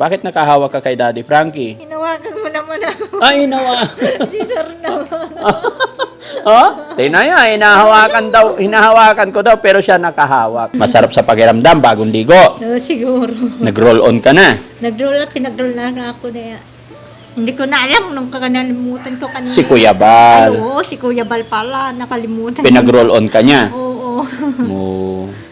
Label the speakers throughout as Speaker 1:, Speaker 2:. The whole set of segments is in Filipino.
Speaker 1: Bakit nakahawak ka kay Daddy Frankie?
Speaker 2: Hinawakan mo naman ako.
Speaker 1: Ay, inawa.
Speaker 2: si sir naman.
Speaker 1: oh, tingnan niya, hinahawakan daw, hinahawakan ko daw, pero siya nakahawak. Masarap sa pakiramdam, bagong ligo.
Speaker 2: Oo, siguro.
Speaker 1: Nag-roll on ka na.
Speaker 2: Nag-roll at pinag-roll na nga ako na yan. Hindi ko na alam nung kakalimutan ko kanina.
Speaker 1: Si Kuya
Speaker 2: Ay,
Speaker 1: Bal.
Speaker 2: oo, si Kuya Bal pala. Nakalimutan.
Speaker 1: Pinag-roll on ka niya.
Speaker 2: Oo.
Speaker 1: Oh.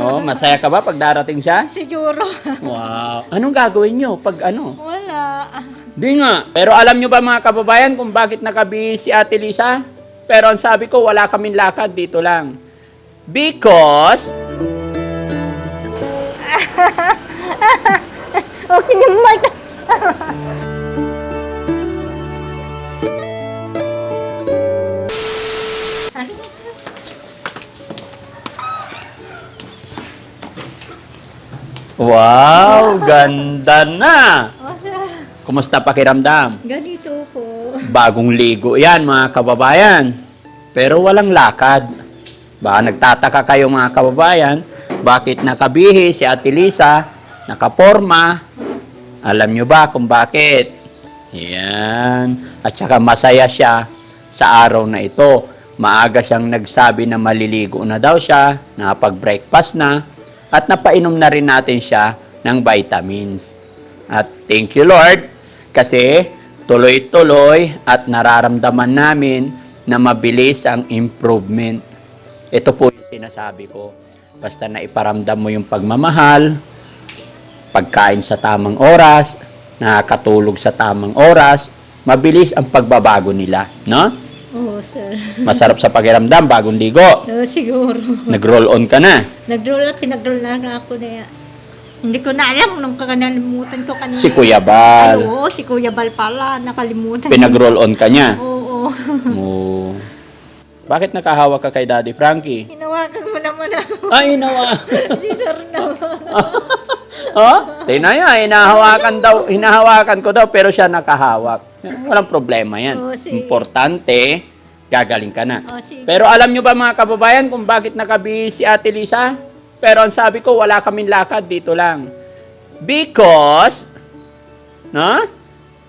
Speaker 1: Oh, masaya ka ba pag darating siya?
Speaker 2: siguro.
Speaker 1: Wow. Anong gagawin nyo pag ano?
Speaker 2: Wala.
Speaker 1: Di nga. Pero alam nyo ba mga kababayan kung bakit nakabihis si Ate Lisa? Pero ang sabi ko, wala kaming lakad dito lang. Because...
Speaker 2: Okay naman.
Speaker 1: Wow, ganda na!
Speaker 2: Sir.
Speaker 1: Kumusta pakiramdam?
Speaker 2: Ganito po.
Speaker 1: Bagong ligo yan mga kababayan. Pero walang lakad. Baka nagtataka kayo mga kababayan, bakit nakabihi si Ate Lisa, nakaporma. Alam nyo ba kung bakit? Yan. At saka masaya siya sa araw na ito. Maaga siyang nagsabi na maliligo na daw siya, nakapag-breakfast na, at napainom na rin natin siya ng vitamins. At thank you Lord kasi tuloy-tuloy at nararamdaman namin na mabilis ang improvement. Ito po yung sinasabi ko. Basta na iparamdam mo yung pagmamahal, pagkain sa tamang oras, nakakatulog sa tamang oras, mabilis ang pagbabago nila, no?
Speaker 2: Oo, sir.
Speaker 1: Masarap sa pakiramdam, bagong ligo.
Speaker 2: Oo, siguro.
Speaker 1: Nag-roll on ka na.
Speaker 2: Nag-roll at pinag-roll na nga ako na yan. Hindi ko na alam nung kakalimutan ko kanina.
Speaker 1: Si Kuya
Speaker 2: Ay,
Speaker 1: Bal.
Speaker 2: oo, si Kuya Bal pala. Nakalimutan.
Speaker 1: Pinag-roll on ka niya.
Speaker 2: Oo.
Speaker 1: Oh. Bakit nakahawak ka kay Daddy Frankie?
Speaker 2: Hinawakan mo naman ako.
Speaker 1: Ay, inawa.
Speaker 2: si sir naman.
Speaker 1: oh, tingnan niya, hinahawakan daw, hinahawakan ko daw, pero siya nakahawak. Walang problema yan.
Speaker 2: Oo, sige.
Speaker 1: Importante, gagaling ka na.
Speaker 2: O, sige.
Speaker 1: Pero alam nyo ba mga kababayan kung bakit nakabihis si Ate Lisa? Pero ang sabi ko, wala kaming lakad dito lang. Because, no?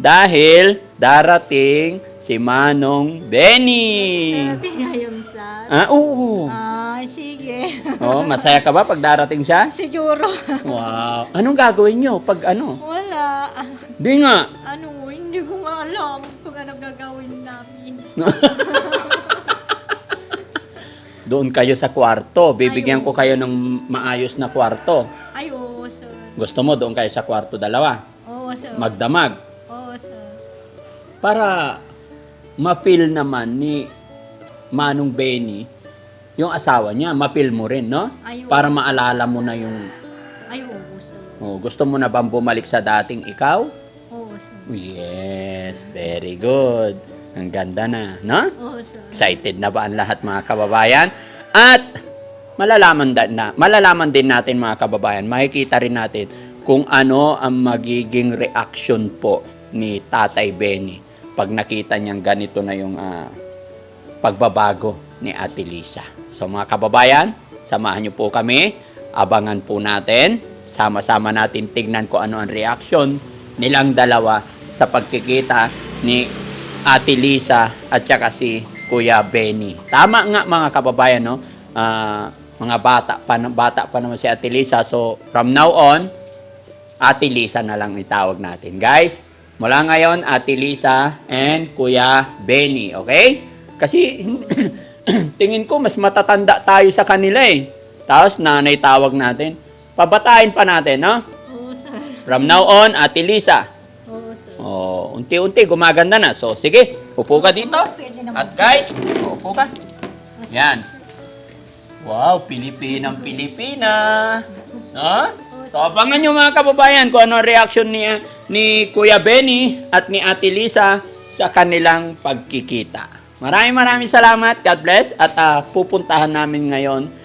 Speaker 1: Dahil darating si Manong Benny.
Speaker 2: Dati nga yun, sir.
Speaker 1: Ah, oo.
Speaker 2: Ay, sige.
Speaker 1: Oh, masaya ka ba pag darating siya?
Speaker 2: Siguro.
Speaker 1: Wow. Anong gagawin nyo pag ano?
Speaker 2: Wala.
Speaker 1: Di nga.
Speaker 2: Ano, hindi ko nga alam kung ano gagawin namin.
Speaker 1: Doon kayo sa kwarto. Bibigyan ko kayo ng maayos na kwarto.
Speaker 2: Ay, oo, sir.
Speaker 1: Gusto mo doon kayo sa kwarto dalawa?
Speaker 2: Oo, sir.
Speaker 1: Magdamag.
Speaker 2: Oo, sir.
Speaker 1: Para ma-feel naman ni Manong Benny yung asawa niya. Ma-feel mo rin, no?
Speaker 2: Ayaw.
Speaker 1: Para maalala mo na yung...
Speaker 2: Ay, oo, sir.
Speaker 1: Oh, gusto mo na bang bumalik sa dating ikaw?
Speaker 2: Oo, sir.
Speaker 1: Yes, very good. Ang ganda na, no?
Speaker 2: Oo, sir.
Speaker 1: Excited na ba ang lahat mga kababayan? At malalaman, da- na, malalaman din natin mga kababayan, makikita rin natin kung ano ang magiging reaction po ni Tatay Benny pag nakita niyang ganito na yung ah, pagbabago ni Ate Lisa. So mga kababayan, samahan niyo po kami. Abangan po natin. Sama-sama natin tignan ko ano ang reaction nilang dalawa sa pagkikita ni Ate Lisa at saka si Kuya Benny. Tama nga mga kababayan, no? Ah, mga bata pa, bata pa naman si Ate Lisa. So, from now on, Ate Lisa na lang itawag natin. Guys, mula ngayon, Ate Lisa and Kuya Benny, okay? Kasi, tingin ko, mas matatanda tayo sa kanila eh. Tapos, nanay tawag natin. Pabatain pa natin, no? From now on, Ate Lisa. Unti-unti gumaganda na. So, sige, upo ka dito. At guys, upo ka. Yan. Wow, Pilipinang Pilipina. No? So, abangan nyo mga kababayan kung ano ang reaction ni, ni Kuya Benny at ni Ate Lisa sa kanilang pagkikita. Maraming maraming salamat. God bless. At ah, pupuntahan namin ngayon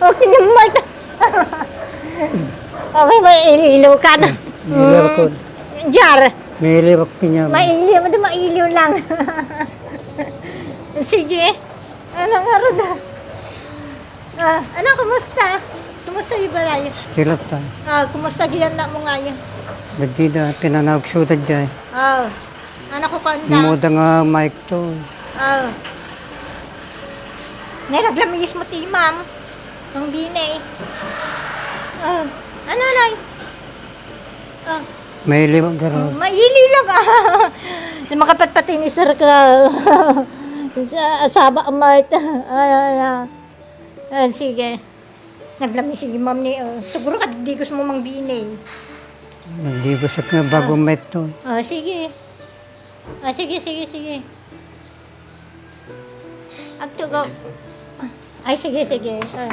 Speaker 2: Okay naman. Okay, may iliw ka na.
Speaker 3: Iliw ko.
Speaker 2: Jar,
Speaker 3: May iliw ako niya.
Speaker 2: mailiw, di mailiw lang. Sige. Ano nga rin na? Ah, ano, kumusta? Kumusta yung balay?
Speaker 3: Stilat ta.
Speaker 2: Ah, kumusta giyan na mo ngayon?
Speaker 3: Dadi da pinanawag suda dyan.
Speaker 2: Ah, anak ko kanda.
Speaker 3: Muda nga mic to.
Speaker 2: Ah. Naglamis mo ti ma'am. Ang binay. Ah, ano, nay? Ah,
Speaker 3: May iliw ang garo.
Speaker 2: Maili lang ah. Makapatpati ni sir ka. sa asaba amay. Ay, ay, ay. Ah, sige. Naglami si ma'am ni. Uh, siguro ka di gusto mo mang binay.
Speaker 3: Nagdibusak nga bago mic to.
Speaker 2: Ah, sige. Ah, sige, sige, sige. Agtugo. Ay, sige, sige. Ah.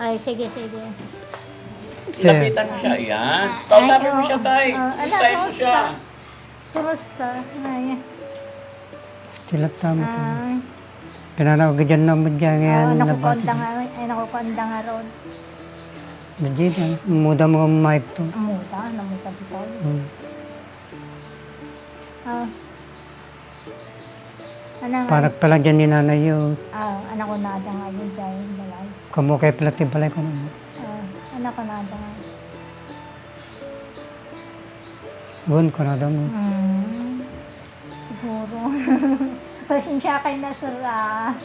Speaker 2: Ay, sige, sige.
Speaker 1: Lapitan mo siya, yan. Kausapin mo siya, tay.
Speaker 2: Ah, ano,
Speaker 1: Tay mo siya.
Speaker 2: Kumusta? Ay,
Speaker 3: stilat ta mo to.
Speaker 2: ah.
Speaker 3: Pinanawag dyan na mo dyan
Speaker 2: Oo,
Speaker 3: ngayon. na
Speaker 2: nakukonda nga, ay nakukonda nga ron.
Speaker 3: Da. Muda mo ang mic to.
Speaker 2: Amuta, namuta dito.
Speaker 3: Hmm.
Speaker 2: Ah. Nga?
Speaker 3: Panak pala dyan ni nanay yun.
Speaker 2: Ah, anak ko na nga yun dahil balay.
Speaker 3: Kamu kay plati balay ko naman.
Speaker 2: Ah, anak ko na nga.
Speaker 3: Buwan ko na daw mo.
Speaker 2: Hmm, siguro. Pasensya kay na sir ah.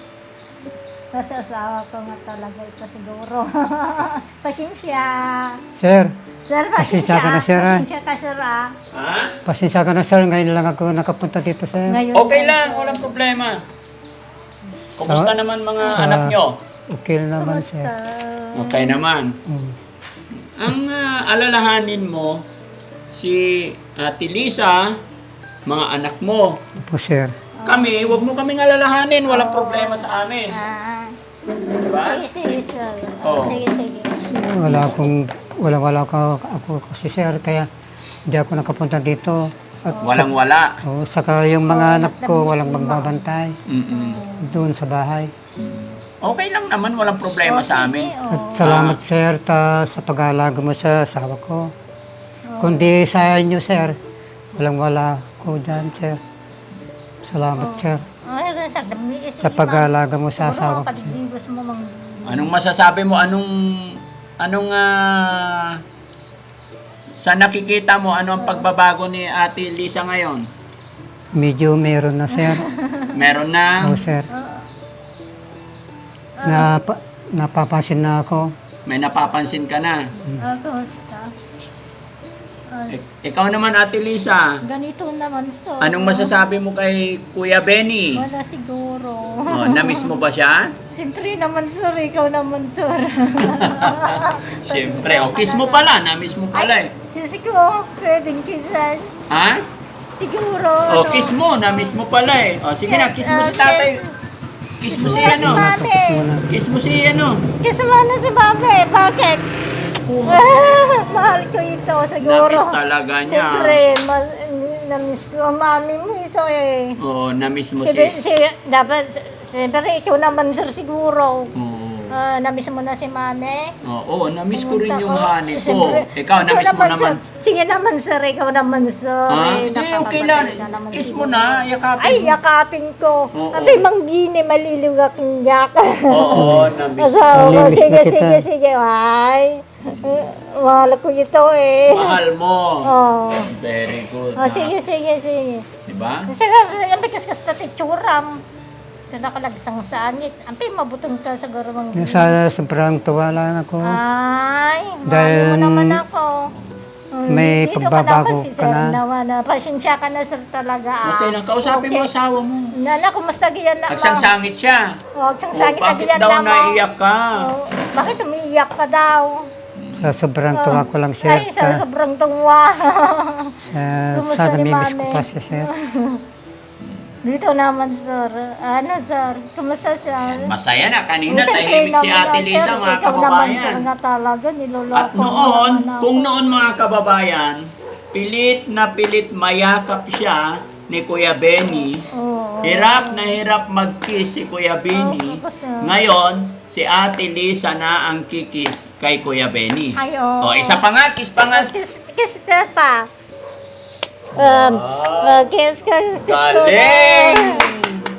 Speaker 2: Kasi asawa ko nga talaga ito siguro. Pasensya.
Speaker 3: Sir,
Speaker 2: Sir,
Speaker 3: Pasensya
Speaker 2: pasensya.
Speaker 3: ka na, sir, ah.
Speaker 2: Pasensya ka, sir ah.
Speaker 1: Ha?
Speaker 3: pasensya ka na sir. Ngayon lang ako nakapunta dito sir.
Speaker 2: Ngayon
Speaker 1: Okay lang, walang problema. Kumusta
Speaker 3: Sa-
Speaker 1: naman mga
Speaker 3: sa-
Speaker 1: anak nyo?
Speaker 3: Okay naman sir.
Speaker 2: Kumusta?
Speaker 1: Okay naman.
Speaker 3: Hmm.
Speaker 1: Ang ah, alalahanin mo, si Ate Lisa, mga anak mo.
Speaker 3: Opo sir.
Speaker 1: Kami, wag mo kaming alalahanin, walang problema sa amin.
Speaker 2: Ah,
Speaker 1: Diba?
Speaker 2: sige, sige, sir.
Speaker 1: Oo.
Speaker 2: Sige, sige.
Speaker 3: Wala akong, wala wala ako, ako kasi sir, kaya hindi ako nakapunta dito. At
Speaker 1: Walang wala.
Speaker 3: oh, saka yung mga anak ko walang magbabantay
Speaker 1: Mm-mm.
Speaker 3: doon sa bahay.
Speaker 1: Okay lang naman, walang problema sa amin.
Speaker 3: At salamat sir ta, sa pag-aalaga mo sa asawa ko. Kundi sa inyo sir, walang wala ko dyan sir. Salamat sir
Speaker 2: Sa dami.
Speaker 3: sa pag-aalaga mo sa asawa ko. sir.
Speaker 2: Pagdigos mo mang...
Speaker 1: Anong masasabi mo? Anong, anong, ah, sa nakikita mo, ano ang pagbabago ni Ate Lisa ngayon?
Speaker 3: Medyo meron na sir.
Speaker 1: Meron na,
Speaker 3: Oo sir. Na, napapasin na ako.
Speaker 1: may napapansin ka na.
Speaker 2: Ah,
Speaker 1: Ik- ikaw naman, Ate Lisa,
Speaker 2: ganito naman, so.
Speaker 1: anong masasabi mo kay Kuya Benny?
Speaker 2: Wala siguro.
Speaker 1: Oh, na-miss mo ba siya?
Speaker 2: Siyempre naman, sir. Ikaw naman, sir.
Speaker 1: Siyempre, o kiss mo pala, na-miss mo pala eh.
Speaker 2: Diyos ko, pwedeng kisan.
Speaker 1: Ha?
Speaker 2: Siguro.
Speaker 1: O,
Speaker 2: no?
Speaker 1: kiss mo, na-miss mo pala eh. O, sige na, kiss mo si tatay. Kiss mo si ano. Kiss mo si ano.
Speaker 2: Kiss mo na si Mami. Bakit? Mahal ko ito, siguro.
Speaker 1: Na-miss talaga niya.
Speaker 2: Siyempre, ma- na-miss ko ang mami mo ito eh.
Speaker 1: Oo, na-miss mo
Speaker 2: Si,
Speaker 1: si...
Speaker 2: si, dapat, siyempre, ikaw naman sir siguro.
Speaker 1: Oo.
Speaker 2: Ah, na-miss mo na si mami.
Speaker 1: Oo, na-miss ko rin yung honey ko.
Speaker 2: Siyempre,
Speaker 1: Ikaw, na-miss mo naman.
Speaker 2: Sir. Sige naman sir, ikaw naman sir.
Speaker 1: Ha?
Speaker 2: Eh,
Speaker 1: Hindi, okay lang.
Speaker 2: napakabait naman
Speaker 1: Kiss
Speaker 2: siguro.
Speaker 1: mo na, yakapin
Speaker 2: Ay,
Speaker 1: mo.
Speaker 2: yakapin ko.
Speaker 1: Oo.
Speaker 2: Abay, manggini, maliliw akong yak.
Speaker 1: Oo, na-miss.
Speaker 2: Asawa ko,
Speaker 3: Namiss na
Speaker 2: sige,
Speaker 3: kita.
Speaker 2: sige, sige, ay. Eh, Mahal ko ito eh.
Speaker 1: Mahal mo.
Speaker 2: Oh.
Speaker 1: Very good.
Speaker 2: Oh, sige, sige, sige.
Speaker 1: Diba?
Speaker 2: Sige, ang bigas ka sa titsuram. Kaya nakalagsang sanit. Ampay, mabutong ka sa garumang
Speaker 3: Sa sobrang tuwa lang ako.
Speaker 2: Ay, mahal
Speaker 3: Dahil-
Speaker 2: mo naman ako. Oh,
Speaker 3: May
Speaker 2: dito
Speaker 3: pagbabago
Speaker 2: ka naman, si
Speaker 3: ka
Speaker 2: sir
Speaker 3: na.
Speaker 2: ah. Pasensya ka na, sir, talaga. ah.
Speaker 1: Okay lang, kausapin mo
Speaker 2: Okay.
Speaker 1: asawa mo.
Speaker 2: Nana, kumusta giyan na,
Speaker 1: Nagsangsangit siya.
Speaker 2: Oh,
Speaker 1: Oh,
Speaker 2: sangsangit na
Speaker 1: bakit
Speaker 2: giyan
Speaker 1: daw
Speaker 2: na, ma.
Speaker 1: naiyak ka?
Speaker 2: Oh, bakit umiiyak ka daw?
Speaker 3: Sa sobrang tuwa ko lang, sir.
Speaker 2: Ay, sa sobrang tuwa.
Speaker 3: sa,
Speaker 2: Kumusta
Speaker 3: sa
Speaker 2: ni
Speaker 3: namimiss ko
Speaker 2: Mami?
Speaker 3: pa siya, sir.
Speaker 2: Dito naman, sir. Ano, sir? Kumusta, sir?
Speaker 1: Masaya na. Kanina
Speaker 2: Siyempre
Speaker 1: tahimik si Ate
Speaker 2: sir,
Speaker 1: Lisa, mga
Speaker 2: ikaw naman, sir,
Speaker 1: kababayan.
Speaker 2: nga talaga, niloloko
Speaker 1: At noon, kung noon mga kababayan, pilit na pilit mayakap siya ni Kuya Benny.
Speaker 2: Oo.
Speaker 1: Hirap na hirap mag-kiss si Kuya Benny.
Speaker 2: Oo, tapos na.
Speaker 1: Ngayon, si Ate Lisa na ang kikis kay Kuya Benny.
Speaker 2: Ay, oo.
Speaker 1: O, isa pa nga, kiss pa nga.
Speaker 2: Kiss, kiss ka pa. Um, uh, kiss ka, kiss ko na.
Speaker 1: Galing!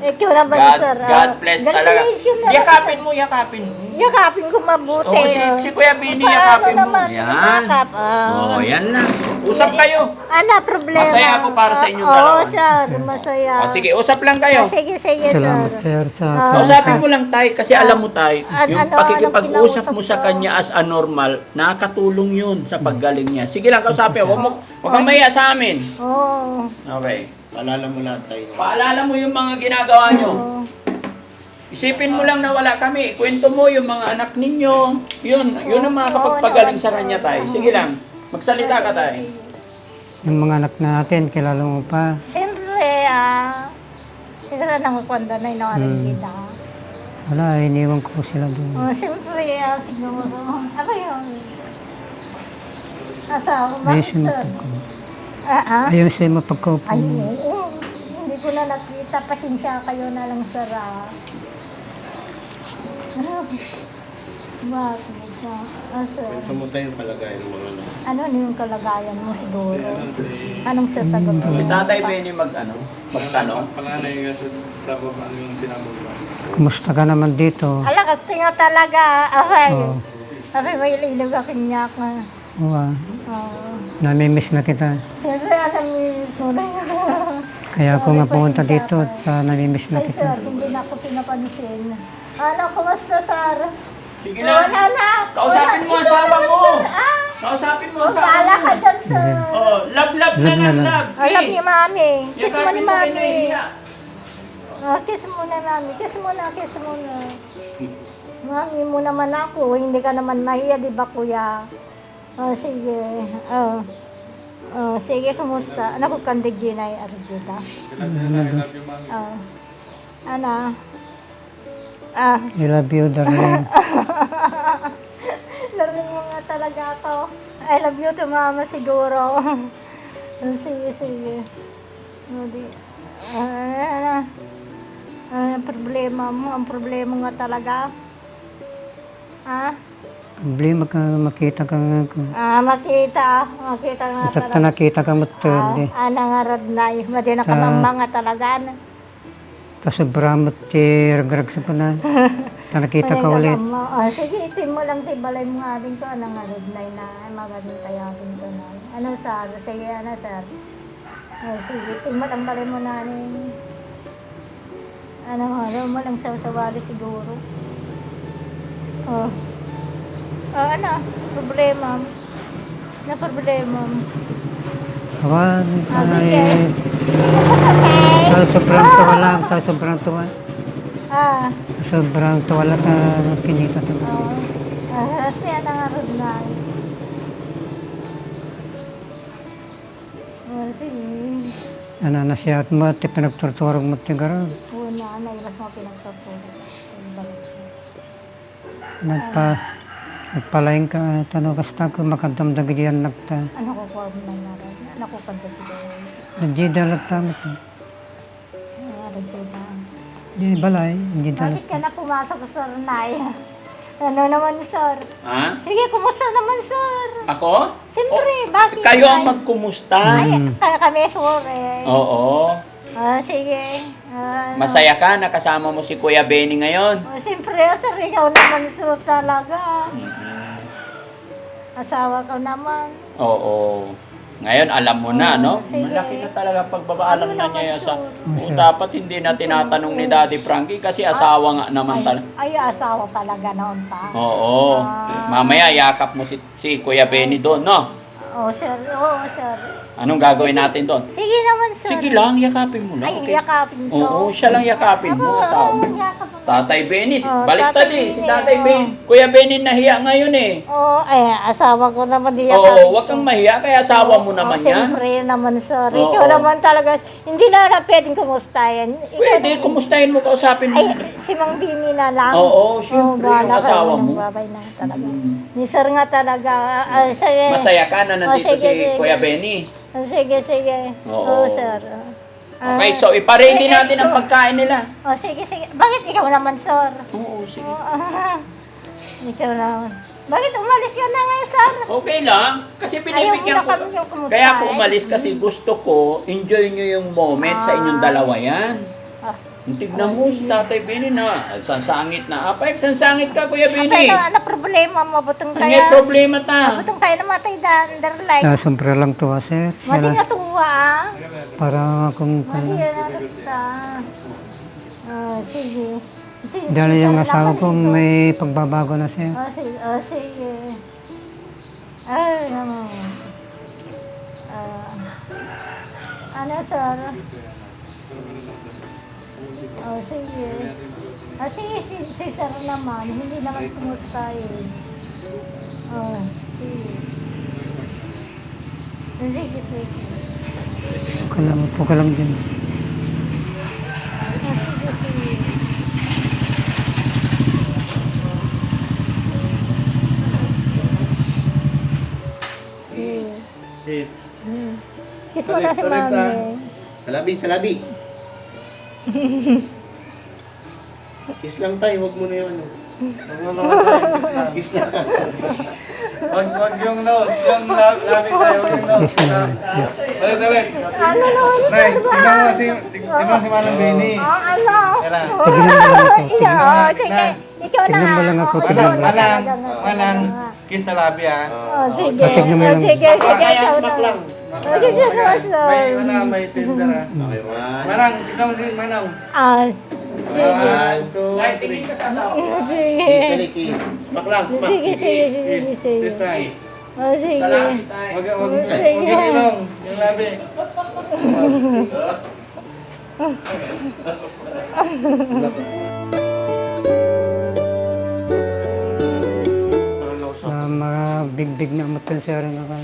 Speaker 2: Ikaw naman,
Speaker 1: God,
Speaker 2: sir. ah.
Speaker 1: God bless talaga.
Speaker 2: Congratulations na
Speaker 1: Yakapin mo, yakapin mo.
Speaker 2: Yakapin ko mabuti.
Speaker 1: Oo, si,
Speaker 2: ah.
Speaker 1: si Kuya Benny,
Speaker 2: Paano
Speaker 1: yakapin mo.
Speaker 2: naman?
Speaker 1: Yan.
Speaker 2: Yakap, ah.
Speaker 1: Oo, yan lang. Usap kayo.
Speaker 2: Ano, problema?
Speaker 1: Masaya ako para sa inyong
Speaker 2: Ah,
Speaker 1: dalawa.
Speaker 2: Oo, sir. Masaya.
Speaker 1: O, sige, usap lang kayo.
Speaker 2: Ah, sige, sige,
Speaker 3: Salamat,
Speaker 2: sir.
Speaker 3: sir, sa
Speaker 2: Ah.
Speaker 1: Kausapin mo lang tayo kasi alam mo tayo,
Speaker 2: An-
Speaker 1: yung
Speaker 2: ano,
Speaker 1: pakikipag-usap mo sa kanya as a normal, nakakatulong yun sa paggaling niya. Sige lang, kausapin. Huwag mo, huwag kang maya sa amin.
Speaker 2: Oo.
Speaker 1: Okay. Paalala mo lang tayo. Paalala mo yung mga ginagawa nyo.
Speaker 2: Oo.
Speaker 1: Isipin mo lang na wala kami. Kwento mo yung mga anak ninyo. Yun, yun ang mga kapagpagaling sa kanya tayo. Sige lang, magsalita ka tayo.
Speaker 3: Yung mga anak natin, kilala mo pa.
Speaker 2: Siyempre, ah, siguro nang kwanda na yung
Speaker 3: Hmm.
Speaker 2: kita.
Speaker 3: Wala, iniwan ko sila doon.
Speaker 2: Oh, siyempre, ah, siguro. Ano yun? Asawa,
Speaker 3: Ayun
Speaker 2: bakit,
Speaker 3: siya
Speaker 2: sir?
Speaker 3: mapagko.
Speaker 2: Ah, ah?
Speaker 3: Ayun siya mapagkaupo.
Speaker 2: Ay, oo. Hindi ko na nakita. Pasensya kayo na lang, sir, ah. Bakit ba? Ah, sir.
Speaker 4: Kamusta yung kalagayan mo ano?
Speaker 2: Ano yung kalagayan mo siguro? Anong sir sagot mo?
Speaker 1: Si Tatay Benny mag, ano, magtanong.
Speaker 4: Panganay nga sa, sa baba yung tinababa.
Speaker 3: Kumusta ka naman dito?
Speaker 2: Ala, kasi nga talaga, okay.
Speaker 3: Oo.
Speaker 2: Okay, may linog aking niyak na.
Speaker 3: Oo, ah.
Speaker 2: Oo.
Speaker 3: namimiss na kita.
Speaker 2: Siyempre, alam yung tunay na.
Speaker 3: Kaya ako nga pumunta dito at ah, namimiss na
Speaker 2: Ay,
Speaker 3: kita.
Speaker 2: sir, hindi na ako pinapansin. Ano, kumusta, sir?
Speaker 1: Sige
Speaker 2: Wala
Speaker 1: lang.
Speaker 2: na.
Speaker 1: Kausapin mo
Speaker 2: Wala.
Speaker 1: asawa mo. Kausapin mo
Speaker 2: oh,
Speaker 1: asawa
Speaker 2: bahala
Speaker 1: mo.
Speaker 2: ka dyan, sir.
Speaker 1: Oh, love, love na
Speaker 3: Love na
Speaker 1: lang,
Speaker 3: lang.
Speaker 1: love.
Speaker 2: Alam
Speaker 1: Please.
Speaker 2: ni mami. Kiss mo
Speaker 1: Yakapin
Speaker 2: ni
Speaker 1: mo kay
Speaker 2: mami.
Speaker 1: Nahiya.
Speaker 2: Ah, kiss mo na mami. Kiss mo na, kiss mo na. Mami mo naman ako. Hindi ka naman mahiya, di ba, kuya? Oh, sige. Oh. Oh, sige, kumusta? Ano ko kandig yun ay Arjuna? Oh. Ano? Ah,
Speaker 3: I love you, darling.
Speaker 2: Laring mo nga talaga to. I love you to mama siguro. sige, sige. Hindi. Ah, ah, problema mo. Ang problema nga talaga. Ah,
Speaker 3: Problema ka, makita ka nga ko.
Speaker 2: ah makita. Makita nga
Speaker 3: At
Speaker 2: talaga.
Speaker 3: nakita ka matod eh.
Speaker 2: Ah, nangarad na eh. Madi na kamang nga talaga.
Speaker 3: Tapos sobrang matirgrag sa pana. Ta nakita ka ulit.
Speaker 2: Mo. Ah, sige, itim mo lang tibalay mo nga din ko. Anong arad na na. Magaling kaya din ko na. Ano sir? Sige, ano sir? Ah, sige, itim mo lang balay mo na rin. Ano, ano mo lang sa sawali siguro. Oh. Ah, ano? Problema. Na problema.
Speaker 3: Awan,
Speaker 2: Ah, sige.
Speaker 3: ay,
Speaker 2: Okay.
Speaker 3: Sa sobrang tuwa lang, sa sobrang tuwa.
Speaker 2: Ah,
Speaker 3: Sa sobrang tuwa lang ka kinita to.
Speaker 2: oh. Ah, kasi anong arad na. Ah.
Speaker 3: Ano na siya at mo, ti pinagturturog mo ti garo.
Speaker 2: Una, naiwas mo pinagtutulog.
Speaker 3: Nagpa, nagpalain ka, tanong kasta ko makadamdag diyan nagta.
Speaker 2: Ano ko ko na naran? Ano ko kanta ko?
Speaker 3: Nagjida lagta mo to.
Speaker 2: Ano ko ba?
Speaker 3: Di balay, hindi
Speaker 2: Bakit
Speaker 3: dalat.
Speaker 2: ka na pumasok sa Nay? Ano naman, sir?
Speaker 1: Ha?
Speaker 2: Sige, kumusta naman, sir?
Speaker 1: Ako?
Speaker 2: Siyempre, bakit?
Speaker 1: Kayo ang magkumusta.
Speaker 2: Ay, kaya kami, sorry.
Speaker 1: Oo.
Speaker 2: Ah, sige. Ah, ano?
Speaker 1: Masaya ka, nakasama mo si Kuya Benny ngayon.
Speaker 2: Oh, siyempre, sir, ikaw naman, sir, talaga. Asawa ka naman.
Speaker 1: Oo. Ngayon, alam mo na, no?
Speaker 2: sige.
Speaker 1: Malaki na talaga pagbabaalam
Speaker 2: Ano
Speaker 1: na
Speaker 2: naman,
Speaker 1: niya sa...
Speaker 2: sir?
Speaker 1: O, dapat hindi na tinatanong ni Daddy Frankie kasi asawa nga naman talaga.
Speaker 2: Ay, asawa talaga noon pa.
Speaker 1: Oo.
Speaker 2: Ah.
Speaker 1: Mamaya, yakap mo si, si Kuya Benny doon, no?
Speaker 2: Oo, sir. Oo, sir.
Speaker 1: Anong gagawin natin doon?
Speaker 2: Sige naman, sir.
Speaker 1: Sige lang, yakapin mo lang.
Speaker 2: Ay,
Speaker 1: okay?
Speaker 2: yakapin ko.
Speaker 1: Oo, siya lang yakapin mo.
Speaker 2: Oo,
Speaker 1: Asawa mo.
Speaker 2: oo, yakap mo.
Speaker 1: Tatay Benny,
Speaker 2: Oh,
Speaker 1: baliktad
Speaker 2: Tatay
Speaker 1: eh. Si
Speaker 2: Benny,
Speaker 1: Tatay
Speaker 2: oh.
Speaker 1: Benny. Kuya Benny nahiya ngayon eh.
Speaker 2: Oo, ay, asawa ko naman di
Speaker 1: Oo, wag kang mahiya, kaya asawa mo naman yan.
Speaker 2: Siyempre naman, sir.
Speaker 1: Oo.
Speaker 2: Ikaw naman talaga, hindi na na pwedeng kumustahin. Ikaw
Speaker 1: Pwede, kumustahin mo, kausapin mo.
Speaker 2: Ay, si Mang Bini na lang.
Speaker 1: Oo, siyempre,
Speaker 2: bahala
Speaker 1: yung
Speaker 2: ka,
Speaker 1: asawa mo.
Speaker 2: Babay na talaga. Ni sir nga talaga. ah, sige.
Speaker 1: Masaya ka na nandito
Speaker 2: Oh, sige,
Speaker 1: si
Speaker 2: sige.
Speaker 1: Kuya Benny.
Speaker 2: Ah, Sige, sige.
Speaker 1: Oo.
Speaker 2: Oo, sir. Ah,
Speaker 1: Okay, so ipaready natin ang pagkain nila.
Speaker 2: Oh, sige, sige. Bakit ikaw naman, sir?
Speaker 1: Oo, sige.
Speaker 2: Oh, ah, ikaw naman. Bakit umalis ka na ngayon, sir?
Speaker 1: Okay lang, kasi
Speaker 2: Ayaw
Speaker 1: ko.
Speaker 2: kami yung.
Speaker 1: Kaya ako umalis kasi gusto ko, enjoy nyo yung moment sa inyong dalawa yan.
Speaker 2: Ah.
Speaker 1: Tignan mo si Tatay Benny na, sansangit na. Apay, sansangit ka, Kuya Benny.
Speaker 2: Pero ano problema mo? Butong
Speaker 1: Ano problema ta?
Speaker 2: Butong kaya namatay da underline.
Speaker 3: Sa sombra lang to, ah, sir.
Speaker 2: Mati
Speaker 3: Kaya,
Speaker 2: na tuwa. ah.
Speaker 3: para kung
Speaker 2: Mati na tuwa. Ah, sige. Sige,
Speaker 3: dahil
Speaker 2: sige,
Speaker 3: yung asawa ko may pagbabago na, sir.
Speaker 2: Ah, sige. Ah, sige. Ay, naman. Ah, ano, sir? Oh, sige. Ah, sige, si, si sir naman. Hindi naman kumusta eh. Oh, sige. Sige, sige.
Speaker 3: Upo ka lang, upo ka lang din.
Speaker 2: Ah, sige, sige. Sige.
Speaker 4: Yes.
Speaker 2: Hmm. Kiss mo na si mami.
Speaker 5: Salabi, salabi. Kiss lang tayo, wag mo na yung ano.
Speaker 4: Huwag mo naman kiss lang.
Speaker 5: Kiss lang.
Speaker 4: Wag, wag yung nose. Yung lab, labi tayo. Wag yung nose. Balik, balik.
Speaker 2: Ano naman?
Speaker 4: Nay, tignan mo si, tignan mo si Manang Benny.
Speaker 2: Ah, ano?
Speaker 4: Kailan?
Speaker 3: Tignan mo lang ako.
Speaker 2: Ikaw, oh, sige. Ikaw na.
Speaker 3: Tignan mo lang ako,
Speaker 2: Oh,
Speaker 3: tignan mo.
Speaker 2: na
Speaker 4: Manang,
Speaker 2: talaga.
Speaker 4: Manang, kiss sa labi ah.
Speaker 2: Oh, sige.
Speaker 3: So, tignan mo
Speaker 2: Oh,
Speaker 3: lang.
Speaker 2: sige, sige.
Speaker 5: Kaya smack lang.
Speaker 2: Okay, sir, sir.
Speaker 4: May, wala, may tender ah.
Speaker 5: Okay, one.
Speaker 4: Manang, tignan mo si Manang.
Speaker 2: Ah,
Speaker 5: One, two,
Speaker 1: Ay,
Speaker 5: three.
Speaker 1: tingin ka sa asawa.
Speaker 5: Kiss,
Speaker 2: sige.
Speaker 5: dali, kiss. Smack lang, smack.
Speaker 2: Sige,
Speaker 5: Kiss.
Speaker 2: sige, sige,
Speaker 4: Kiss,
Speaker 2: sige.
Speaker 4: kiss tayo.
Speaker 2: Oh, sige.
Speaker 1: Salamat tayo.
Speaker 4: Wag, wag, wag
Speaker 2: Sige.
Speaker 4: yung labi.
Speaker 3: Uh, mga bigbig na amatan, sir. Nga, ka.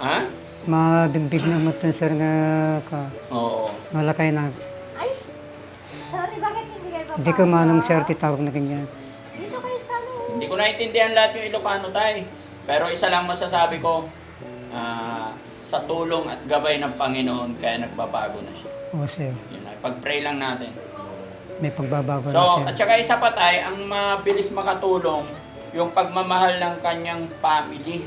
Speaker 1: Ha?
Speaker 3: mga bigbig na amatan, sir. Nga, ka.
Speaker 1: Oo.
Speaker 3: Malakay na.
Speaker 2: Ay, sorry, bakit hindi kayo papasok?
Speaker 3: Hindi ko manong sir titawag na ganyan.
Speaker 2: Dito kayo sa loob.
Speaker 1: Hindi ko naintindihan lahat yung Ilocano tay. Pero isa lang masasabi ko, ah, sa tulong at gabay ng Panginoon, kaya nagbabago na siya.
Speaker 3: O, sir.
Speaker 1: Yun ay, pag-pray lang natin.
Speaker 3: May pagbabago na,
Speaker 1: So,
Speaker 3: sir.
Speaker 1: at saka isa pa tay, ang mabilis makatulong, yung pagmamahal ng kanyang family,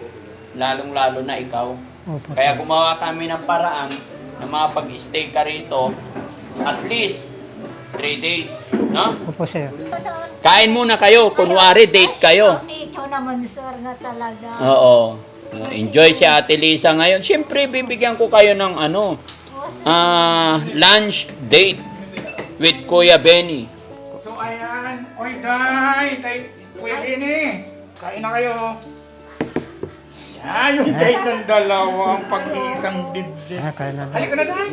Speaker 1: lalong-lalo na ikaw.
Speaker 3: Opo,
Speaker 1: Kaya gumawa kami ng paraan na makapag-stay ka rito at least 3 days, no?
Speaker 3: Opo, sir.
Speaker 1: Kain muna kayo, kunwari date kayo.
Speaker 2: Ay, ikaw naman, sir, na talaga.
Speaker 1: Oo. Uh, enjoy si Ate Lisa ngayon. Siyempre, bibigyan ko kayo ng ano, ah, lunch date with Kuya Benny.
Speaker 6: So ayan, oy day, tay, Kuya Bini, kain na kayo. Yan, yung date ng dalawa, ang pag-iisang dibdib.
Speaker 3: Ah, kaya na.
Speaker 6: Halika na day.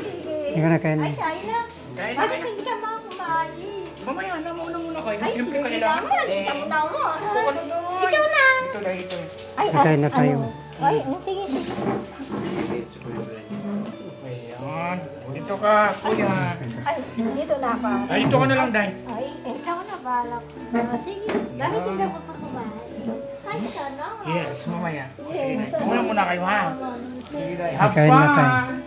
Speaker 3: Hindi ko na kaya na.
Speaker 2: Ay, kain na.
Speaker 6: Kain na
Speaker 2: Bakit
Speaker 6: kayo.
Speaker 2: hindi ka makakumain?
Speaker 6: Mamaya na, mauna muna kayo.
Speaker 2: Ay,
Speaker 6: Siyempre
Speaker 2: sige
Speaker 6: kailangan.
Speaker 2: naman.
Speaker 6: Eh,
Speaker 2: Ikaw na mo.
Speaker 6: Ikaw na day.
Speaker 2: Ikaw na.
Speaker 6: Ito day, ito.
Speaker 2: Ay,
Speaker 3: Kakain na
Speaker 2: ah,
Speaker 3: tayo.
Speaker 2: ano? Ay, sige, sige.
Speaker 6: Dito ka, kuya.
Speaker 2: Ay, dito na ako.
Speaker 6: Ay, dito ka na lang day.
Speaker 2: Ay, ikaw na balak. Ah, sige, bakit hindi ako makakumain? Ay, ikaw na.
Speaker 6: Yes, mamaya. Sige, day. Mauna muna kayo ha. Sige, day. Have fun.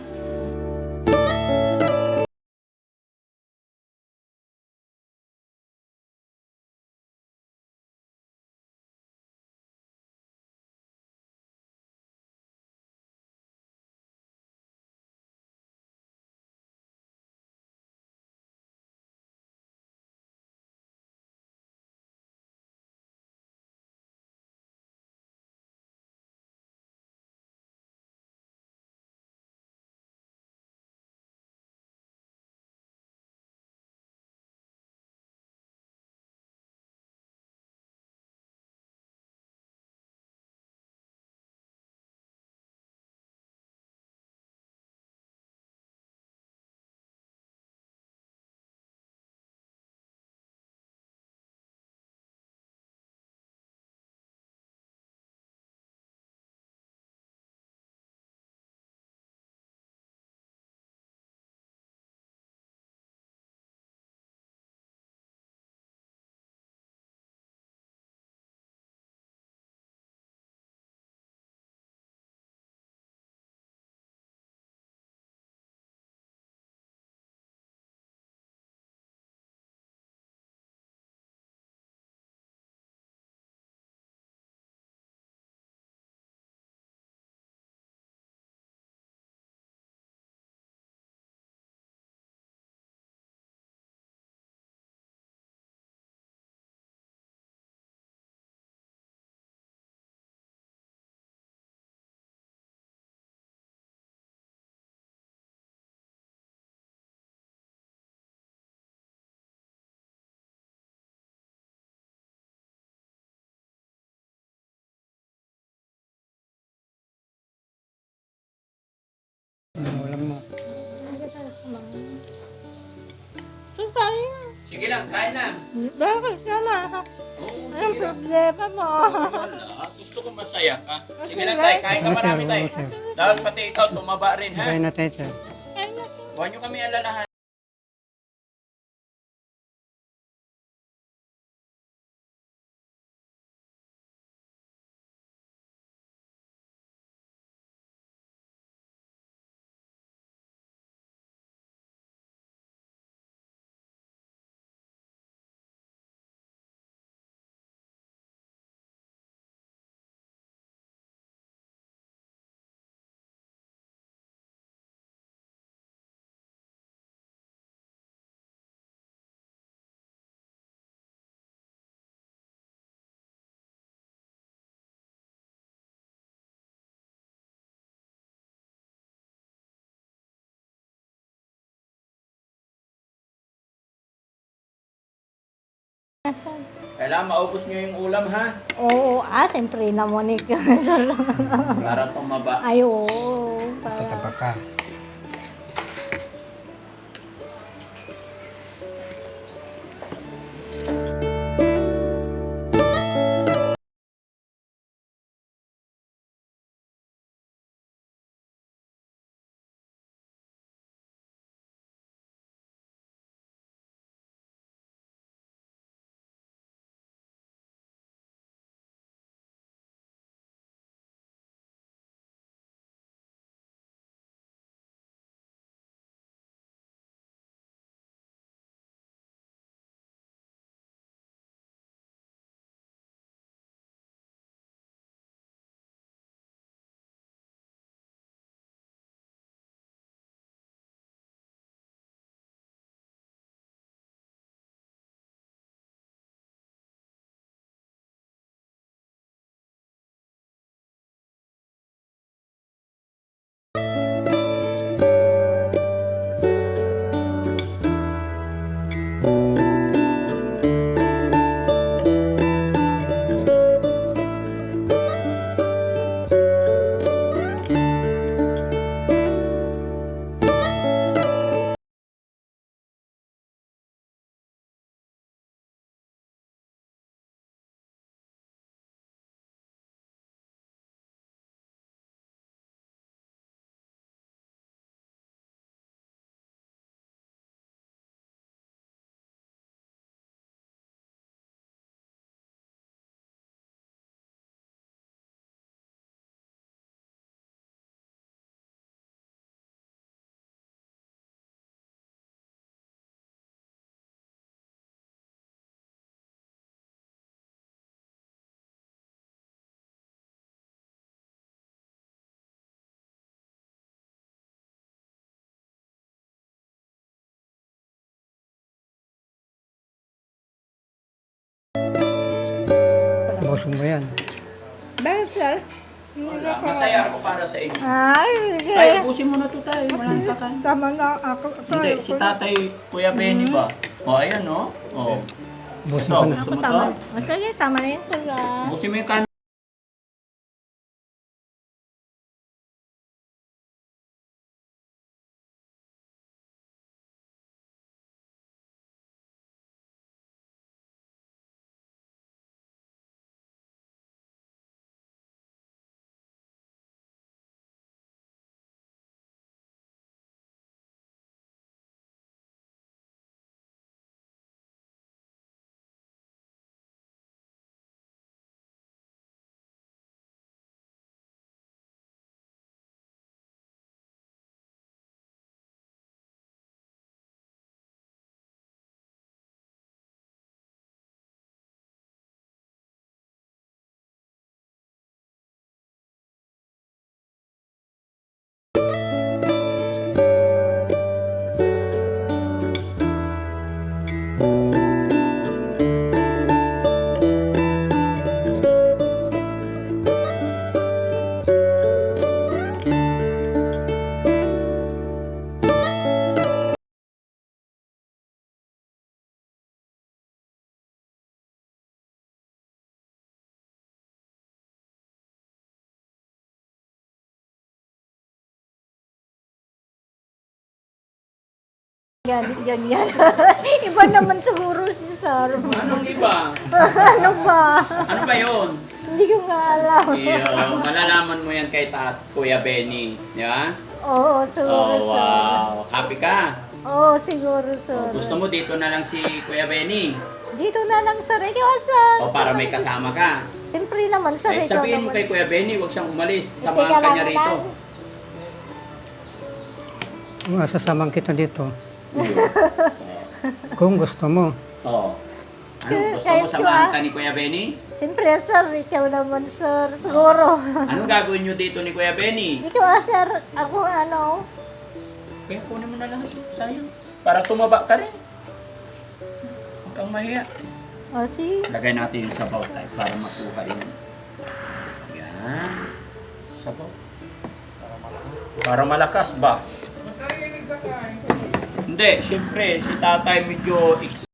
Speaker 1: Lang, kain na.
Speaker 2: Bakit naman? Anong problema mo?
Speaker 1: Wala, gusto ko masaya ka. Sige lang, tay. Kain ka marami, tay. Dahil pati ikaw, tumaba rin, ha?
Speaker 3: Kaya natin, sir.
Speaker 1: Huwag niyo kami alalahan. Kailangan maubos niyo yung ulam, ha?
Speaker 2: Oo, ah, siyempre naman ikaw.
Speaker 1: Para tumaba.
Speaker 2: Ay, oo. para-
Speaker 3: Tataba ka. Mo yan.
Speaker 2: Bakit, sir?
Speaker 1: Wala. Masaya ako para sa inyo.
Speaker 2: Ay, sige.
Speaker 1: Tay, ubusin mo na to tayo. Walang kakain.
Speaker 2: Tama na ako.
Speaker 1: Hindi, si tatay, Kuya Benny ba? O, ayan, no? O.
Speaker 3: Busog
Speaker 1: Ito,
Speaker 3: ko na.
Speaker 1: gusto mo
Speaker 2: tama.
Speaker 1: to?
Speaker 2: Na yun, sir. ah.
Speaker 1: Ubusin mo yung kan
Speaker 2: Yan, yan, yan. Iba naman siguro si Sir.
Speaker 1: Anong iba?
Speaker 2: ano ba?
Speaker 1: Ano ba yun?
Speaker 2: Hindi ko nga alam.
Speaker 1: Iyo, malalaman mo yan kay tat Kuya Benny. Di ba?
Speaker 2: Oo, siguro,
Speaker 1: Oh, wow. Happy ka?
Speaker 2: Oo, siguro, sir.
Speaker 1: Oh, gusto mo dito na lang si Kuya Benny?
Speaker 2: Dito na lang, sir. Ikaw, sir.
Speaker 1: O para may kasama ka?
Speaker 2: Siyempre naman, sir.
Speaker 1: Ay,
Speaker 2: ikaw
Speaker 1: sabihin mo
Speaker 2: naman.
Speaker 1: kay Kuya Benny, huwag siyang umalis.
Speaker 2: Teka
Speaker 1: Samahan ka
Speaker 2: lang,
Speaker 1: niya rito.
Speaker 2: lang.
Speaker 3: Masasamang kita dito. Kung gusto mo.
Speaker 1: Oo. Ano, gusto
Speaker 2: Kahit
Speaker 1: mo samahan
Speaker 2: ko, ah.
Speaker 1: ni Kuya Benny?
Speaker 2: Siyempre, sir. Ikaw naman, sir. Siguro.
Speaker 1: Anong gagawin niyo dito ni Kuya Benny?
Speaker 2: Ikaw, ah, sir. Ako, ano.
Speaker 1: Kaya kunin mo na lang ito, sayang. Para tumaba ka rin. Huwag kang mahiya.
Speaker 2: O, si.
Speaker 1: Lagay natin yung sabaw tayo para makuha yun. Yan. Sabaw. Para malakas ba? Hindi, siyempre, si tatay medyo ex-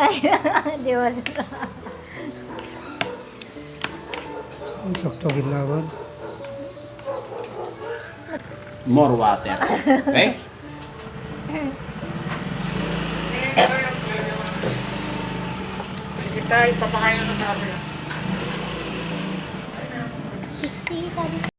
Speaker 2: Ay, di ba, sir?
Speaker 3: Sakto gilawad.
Speaker 1: more water. Okay?
Speaker 6: Sige tayo, papakain na sa sabi.
Speaker 2: Si, si,